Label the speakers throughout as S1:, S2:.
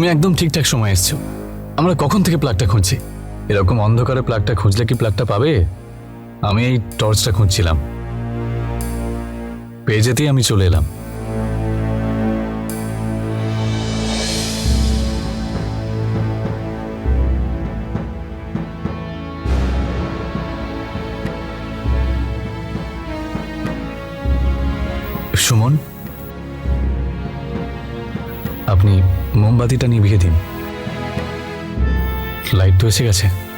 S1: তুমি একদম ঠিকঠাক সময় এসছো। আমরা কখন থেকে প্লাগটা খুঁজছি? এরকম অন্ধকারে প্লাগটা খুঁজলে কি প্লাগটা পাবে? আমি এই টর্চটা খুঁজছিলাম। পেয়ে যেতেই আমি চলে এলাম। সুমন? আপনি মোমবাতিটা নিভিয়ে দিন। লাইট তো এসে গেছে।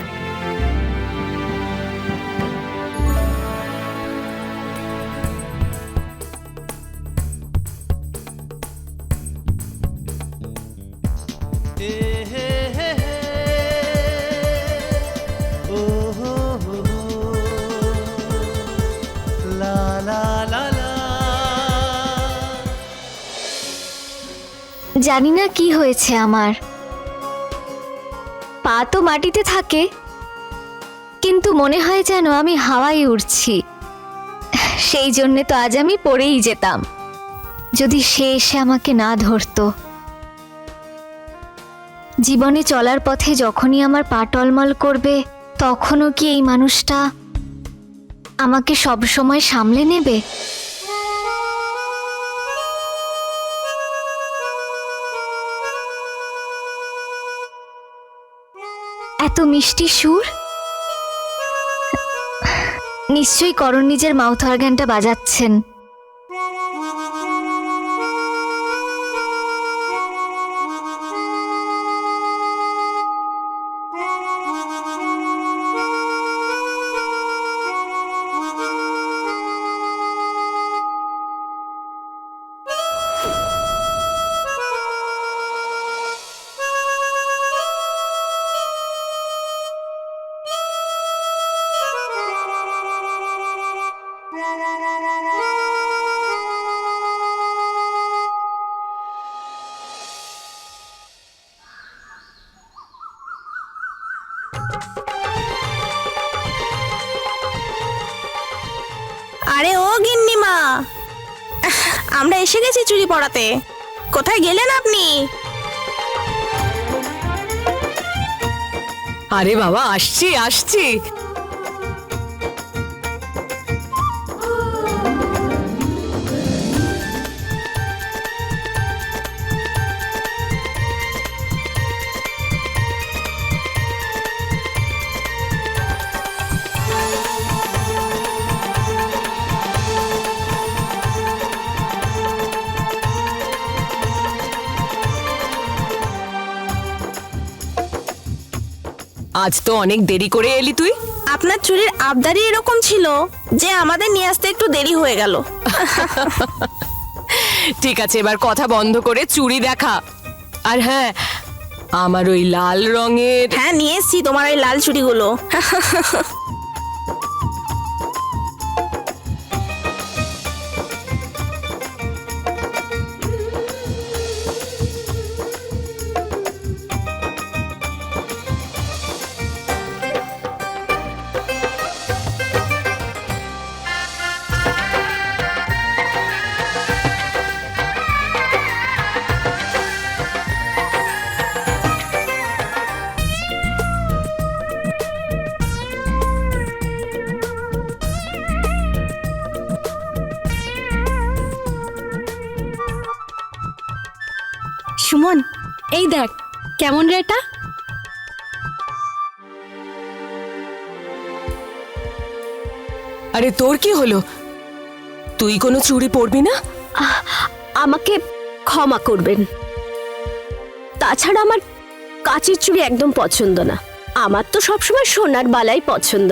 S2: জানি না কি হয়েছে আমার। পা তো মাটিতে থাকে, কিন্তু মনে হয় যেন আমি হাওয়ায় উড়ছি। সেই জন্যে তো আজ আমি পড়েই যেতাম। যদি সে এসে আমাকে না ধরতো। জীবনে চলার পথে যখনই আমার পা টলমল করবে, তখনও কি এই মানুষটা আমাকে সব সময় সামলে নেবে? এত মিষ্টি সুর? নিশ্চয়ই করণ নিজের মাউথ অর্গ্যানটা বাজাচ্ছেন।
S3: আমরা এসে গেছি চুরি পড়াতে। কোথায় গেলেন আপনি?
S4: আরে বাবা আসছি আসছি। আজ তো অনেক দেরি করে এলি তুই।
S3: আপনার চুরির আবদারি এরকম ছিল যে আমাদের নিয়ে আসতে একটু দেরি হয়ে গেল।
S4: ঠিক আছে এবার কথা বন্ধ করে চুরি দেখা। আর হ্যাঁ আমার ওই লাল রঙের
S3: হ্যাঁ নিয়ে এসছি তোমার ওই লাল চুড়িগুলো
S4: আরে তোর কি হলো? তুই কোনো চুড়ি পরবি না?
S5: আমাকে ক্ষমা করবেন। তাছাড়া আমার কাচের চুড়ি একদম পছন্দ না। আমার তো সবসময় সোনার বালাই পছন্দ।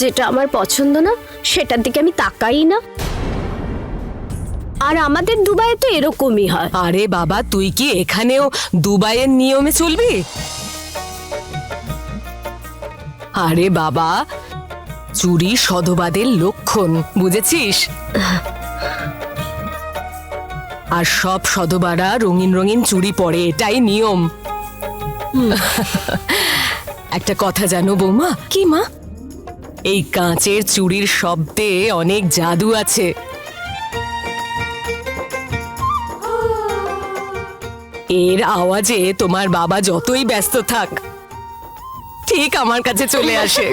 S5: যেটা আমার পছন্দ না সেটার দিকে আমি তাকাই না। আর আমাদের দুবাইয়ে তো এরকমই হয়।
S4: আরে বাবা তুই কি এখানেও দুবাইয়ের নিয়মে চলবি? আরে বাবা চুরি সধবাদের লক্ষণ বুঝেছিস? আর সব সধবারা রঙিন রঙিন চুড়ি পরে এটাই নিয়ম। একটা কথা জানো বৌমা? কি মা? এই কাঁচের চুড়ির শব্দে অনেক জাদু আছে। এর আওয়াজে তোমার বাবা যতই ব্যস্ত থাক। ঠিক আমার কাছে চলে আসে।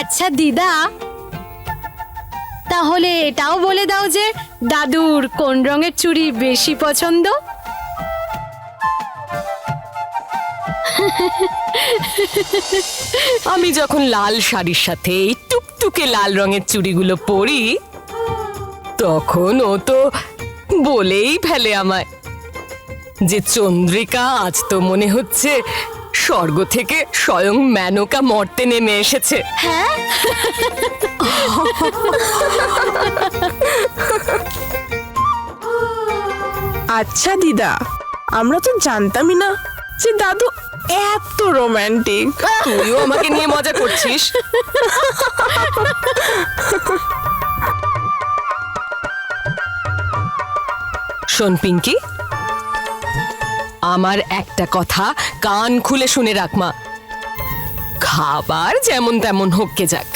S5: আচ্ছা দিদা। তাহলে এটাও বলে দাও যে দাদুর কোন রঙের চুড়ি বেশি পছন্দ?
S4: আমি যখন লাল শাড়ির সাথে এই টুকটুকে লাল রঙের চুড়িগুলো পরি তখন ও তো বলেই ফেলে আমায় যে চন্দ্রিকা আজ তো মনে হচ্ছে স্বর্গ থেকে স্বয়ং মেনকা মর্তে নেমে এসেছে।
S3: আচ্ছা দিদা আমরা তো জানতামই না যে দাদু এত রোমান্টিক।
S4: তুইও আমাকে নিয়ে মজা করছিস। শোন পিঙ্কি আমার একটা কথা কান খুলে শুনে রাখমা খাবার যেমন তেমন হোককে যাক।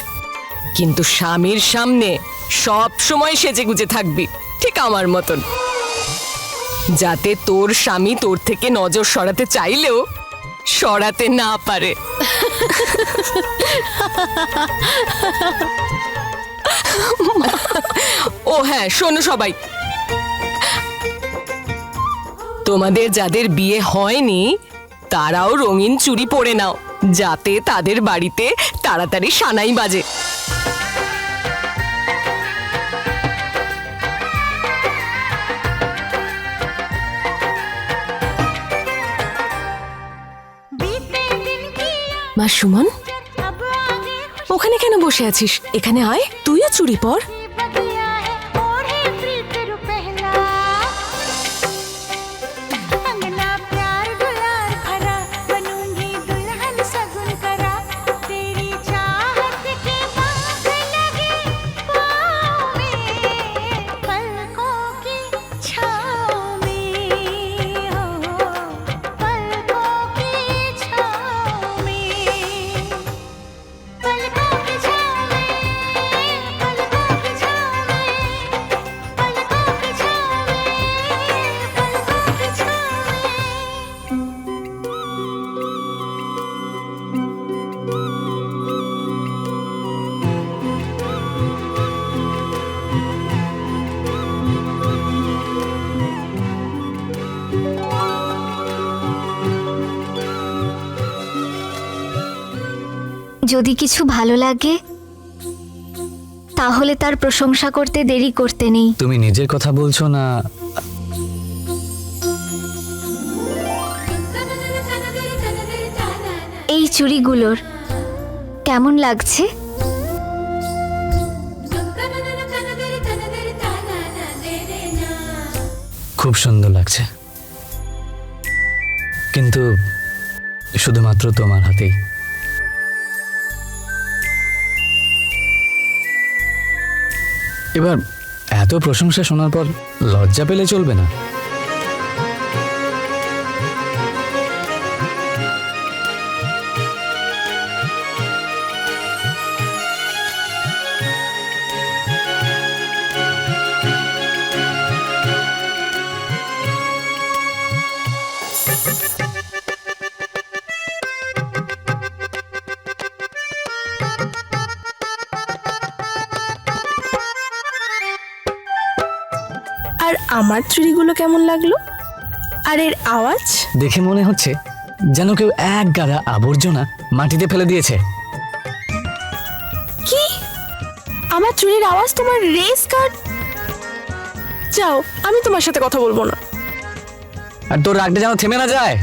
S4: কিন্তু স্বামীর সামনে সব সময় সেজে গুজে থাকবি ঠিক আমার মতন। যাতে তোর স্বামী তোর থেকে নজর সরাতে চাইলেও সরাতে না পারে। ও হ্যাঁ শোনো সবাই। তোমাদের যাদের বিয়ে হয়নি তারাও রঙিন চুড়ি পরে নাও যাতে তাদের বাড়িতে তাড়াতাড়ি সানাই বাজে। মা সুমন ওখানে কেন বসে আছিস? এখানে আয় তুইও চুড়ি পর।
S2: যদি কিছু ভালো লাগে তাহলে তার প্রশংসা করতে দেরি করতে নেই।
S1: তুমি নিজের কথা বলছো না?
S2: এই চুড়িগুলোর কেমন লাগছে?
S1: খুব সুন্দর লাগছে। কিন্তু শুধুমাত্র তোমার হাতেই। এবার এত প্রশংসা শোনার পর লজ্জা পেলে চলবে না।
S3: আমার চুড়িগুলো কেমন লাগল? আর এর আওয়াজ?
S1: দেখে মনে হচ্ছে যেন কেউ এক গাদা আবর্জনা মাটিতে ফেলে দিয়েছে।
S3: কি? আমার চুরির আওয়াজ তোমার রেস কার্ড যাও আমি তোমার সাথে কথা বলব না।
S1: আর তোর রাগটা যেন থেমে না যায়।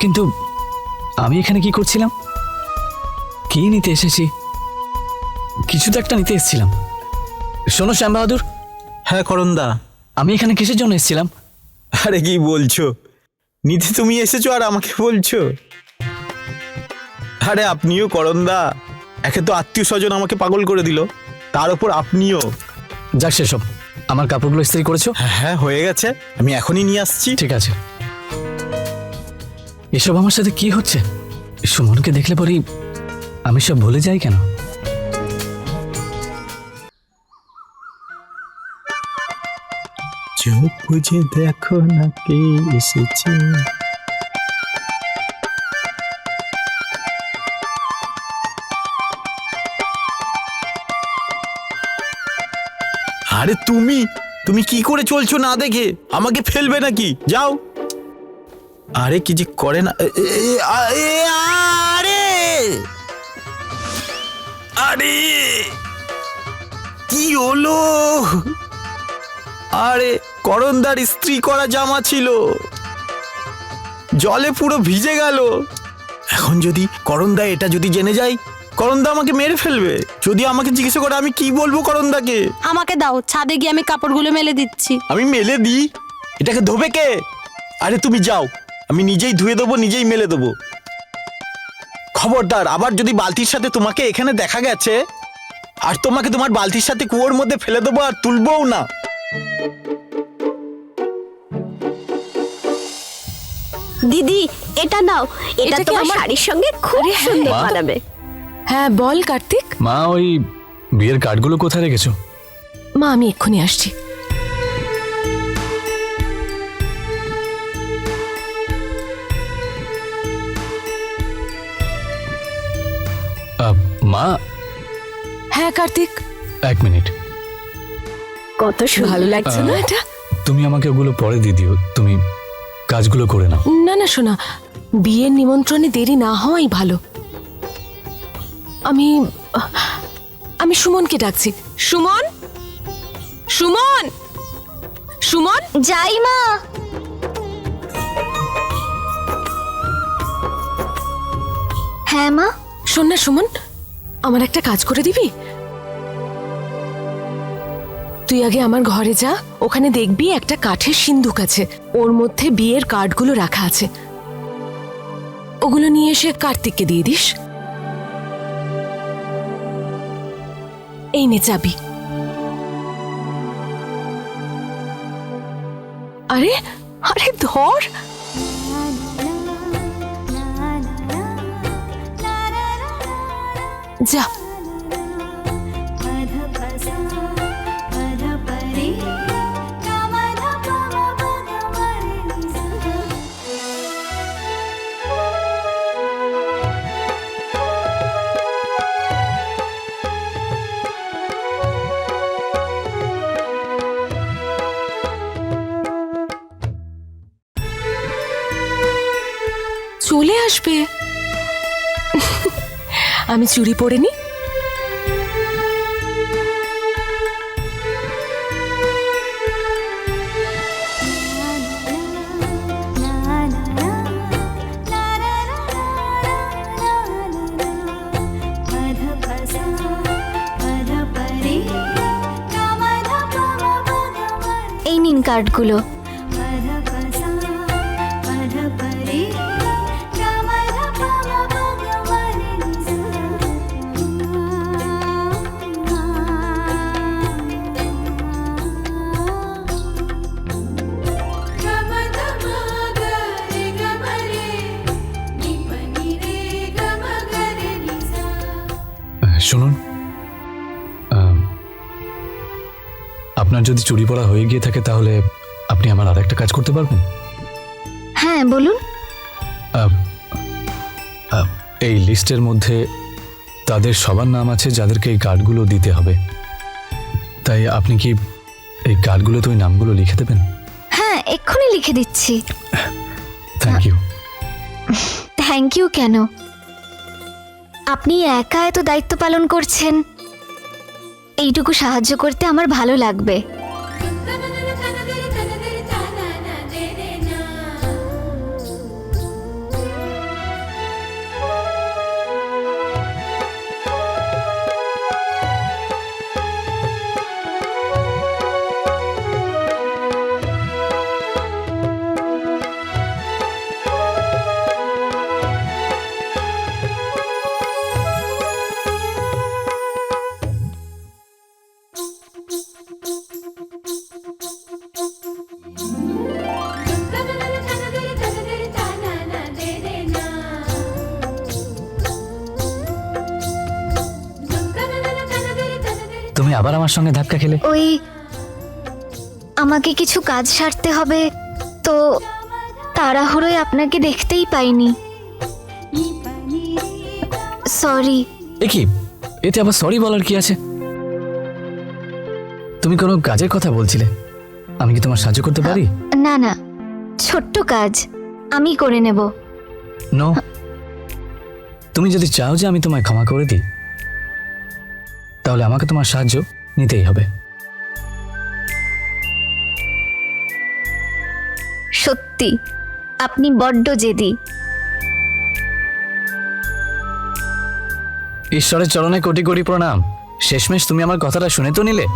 S1: কিন্তু আমি এখানে কি করছিলাম? কি নিতে এসেছি? কিছু তো একটা নিতে এসেছিলাম। শোনো শ্যাম বাহাদুর।
S6: হ্যাঁ করন্দা
S1: আমি এখানে কিসের জন্য এসেছিলাম?
S6: আরে কি বলছো? নিধি তুমি এসেছ আর আমাকে বলছো? আরে আপনিও করন্দা একে তো আত্মীয় স্বজন আমাকে পাগল করে দিল। তার উপর আপনিও।
S1: যাক সেসব আমার কাপড়গুলো ইস্ত্রি করেছ?
S6: হ্যাঁ, হ্যাঁ হয়ে গেছে। আমি এখনই নিয়ে আসছি।
S1: ঠিক আছে। এসব আমার সাথে কি হচ্ছে? সুমনকে দেখলে পরেই আমি সব ভুলে যাই কেন?
S6: চোখ বুঝে দেখো না কে এসেছে। আরে তুমি তুমি কি করে চলছো না দেখে? আমাকে ফেলবে নাকি? যাও। আরে কি যে করে না আরে! আরে! কি হলো? আরে করণদার স্ত্রী করা জামা ছিল। জলে পুরো ভিজে গেল। এখন যদি করণদা এটা যদি জেনে যায় করণদা আমাকে মেরে ফেলবে। যদি আমাকে জিজ্ঞাসা করে আমি কি বলব করণদাকে?
S7: আমাকে দাও ছাদে গিয়ে আমি কাপড়গুলো মেলে দিচ্ছি।
S6: আমি মেলে দিই? এটাকে ধোবে কে? আরে তুমি যাও আমি নিজেই ধুয়ে দেবো নিজেই মেলে দেবো। খবরদার আবার যদি বালতির সাথে তোমাকে এখানে দেখা গেছে আর তোমাকে তোমার বালতির সাথে কুয়োর মধ্যে ফেলে দেবো আর তুলবও না।
S5: দিদি এটা নাও। এটা
S4: এটা কি
S5: তোমার
S4: আমার-
S5: শাড়ির সঙ্গে খুব
S4: আরে হ্যাঁ।
S5: সুন্দর। মানাবে।
S4: হ্যাঁ বল কার্তিক।
S1: মা ওই বিয়ের কার্ডগুলো কোথায় রেখেছো?
S4: মা আমি এক্ষুনি আসছি।
S1: আহ, মা?
S4: হ্যাঁ কার্তিক।
S1: এক মিনিট।
S5: কত সুন্দর।
S4: ভালো লাগছে না এটা?
S1: তুমি আমাকে ওগুলো পরে দিয়ে দিও। তুমি কাজগুলো করে নাও।
S4: না না শোনা বিয়ের নিমন্ত্রণে দেরি না হওয়াই ভালো। আমি আমি সুমনকে ডাকছি। সুমন? সুমন? সুমন?
S2: যাই মা। হ্যাঁ মা।
S4: শোন না সুমন আমার একটা কাজ করে দিবি? তুই আগে আমার ঘরে যা। ওখানে দেখবি একটা কাঠের সিন্ধুক আছে। ওর মধ্যে বিয়ের কার্ডগুলো রাখা আছে। ওগুলো নিয়ে এসে কার্তিককে দিয়ে দিস। এই নে চাবি। আরে আরে ধর। যা। চলে আসবে। আমি চুরি পরে নি।
S2: এই নিন কার্ডগুলো।
S1: যদি চুরি পড়া হয়ে গিয়ে থাকে তাহলে আপনি আমার আর একটা কাজ করতে পারবেন?
S2: হ্যাঁ বলুন।
S1: এই লিস্টের মধ্যে তাদের সবার নাম আছে যাদেরকে এই কার্ডগুলো দিতে হবে। তাই আপনি কি এই কার্ডগুলোতে ওই নামগুলো লিখে দেবেন?
S2: হ্যাঁ এক্ষুনি লিখে দিচ্ছি।
S1: থ্যাংক ইউ
S2: থ্যাংক ইউ কেন? আপনি একা এত দায়িত্ব পালন করছেন। এইটুকু সাহায্য করতে আমার ভালো লাগবে।
S1: আমার সঙ্গে ধাক্কা খেলে?
S2: ওই আমাকে কিছু কাজ সারতে হবে তো তাড়াহুড়োয় আপনাকে দেখতেই পাইনি। সরি
S1: এ কি? এতে আবার সরি বলার কি আছে? তুমি কোনো কাজের কথা বলছিলে? আমি কি তোমার সাহায্য করতে পারি?
S2: না না। ছোট্ট কাজ। আমি করে নেব।
S1: নো তুমি যদি চাও যে আমি তোমায় ক্ষমা করে দিই তাহলে আমাকে তোমার সাহায্য নিতেই হবে।
S2: সত্যি আপনি বড্ড জেদি।
S1: ঈশ্বরের চরণে কোটি কোটি প্রণাম। শেষমেশ তুমি আমার কথাটা শুনে তো নিলে?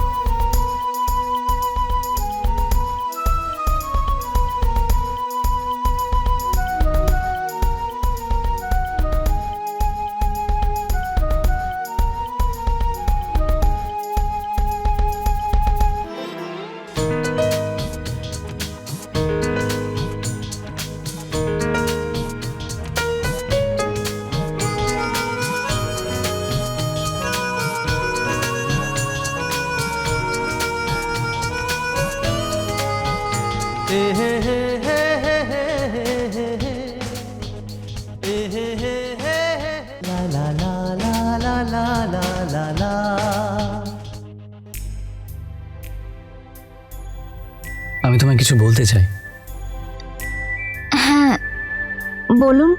S2: বলুন।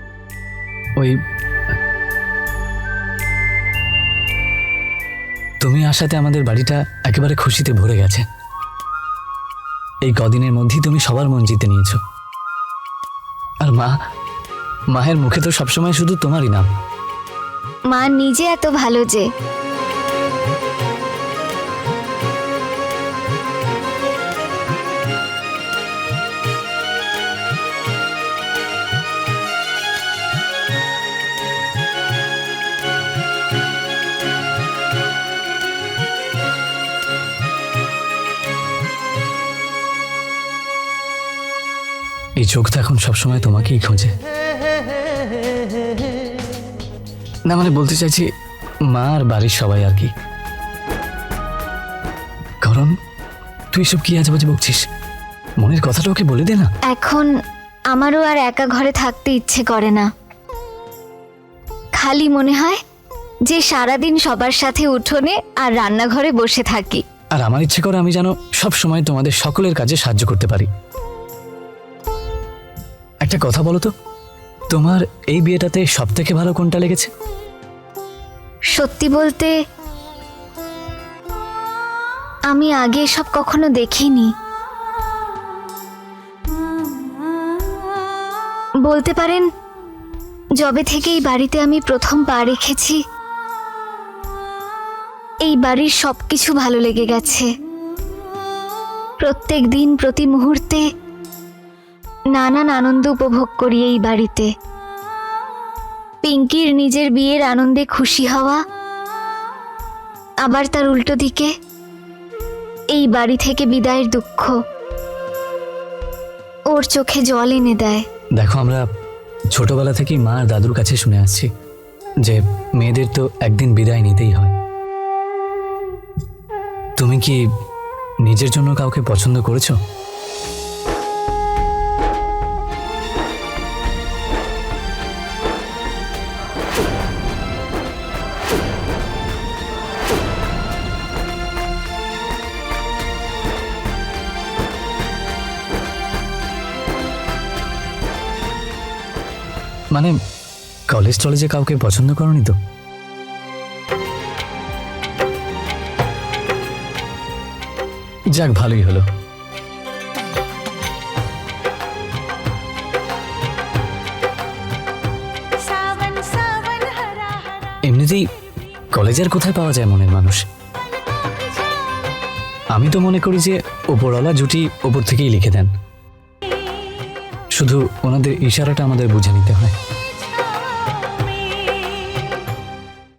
S1: ওই তুমি আসাতে আমাদের বাড়িটা একেবারে খুশিতে ভরে গেছে। এই কদিনের মধ্যেই তুমি সবার মন জিতে নিয়েছো। আর মা মায়ের মুখে তো সবসময় শুধু তোমারই নাম।
S2: মা নিজে এত ভালো যে
S1: এই চোখ তো এখন সবসময় তোমাকেই খোঁজে। না মানে বলতে চাইছি মা আর বাড়ির সবাই আর কি। কারণ তুই সব কি আজে বাজে বকছিস? মনের কথাটা ওকে বলে দে না।
S2: এখন আমারও আর একা ঘরে থাকতে ইচ্ছে করে না। খালি মনে হয় যে সারাদিন সবার সাথে উঠোনে আর রান্নাঘরে বসে থাকি।
S1: আর আমার ইচ্ছে করে আমি যেন সব সময় তোমাদের সকলের কাজে সাহায্য করতে পারি। একটা কথা বলো তো, তোমার এই বিয়েটাতে সব থেকে ভালো কোনটা লেগেছে?
S2: সত্যি বলতে, আমি আগে এসব কখনো দেখিনি। বলতে পারেন, যবে থেকে এই বাড়িতে আমি প্রথম পা রেখেছি, এই বাড়ির সব কিছু ভালো লেগে গেছে। প্রত্যেক দিন, প্রতি মুহূর্তে নানান আনন্দ উপভোগ করি এই বাড়িতে। পিঙ্কির নিজের বিয়ের আনন্দে খুশি হওয়া, আবার তার উল্টো দিকে, এই বাড়ি থেকে বিদায়ের দুঃখ। ওর চোখে জল এনে দেয়।
S1: দেখো, আমরা ছোটবেলা থেকেই মা আর দাদুর কাছে শুনে আসছি যে মেয়েদের তো একদিন বিদায় নিতেই হয়। তুমি কি নিজের জন্য কাউকে পছন্দ করেছ? মানে কলেজ টলেজে কাউকে পছন্দ করনি তো? যাক ভালোই হলো। এমনিতেই কলেজের কোথায় পাওয়া যায় মনের মানুষ? আমি তো মনে করি যে ওপরওয়ালা জুটি ওপর থেকেই লিখে দেন। শুধু ওনাদের ইশারাটা আমাদের বুঝে নিতে হয়।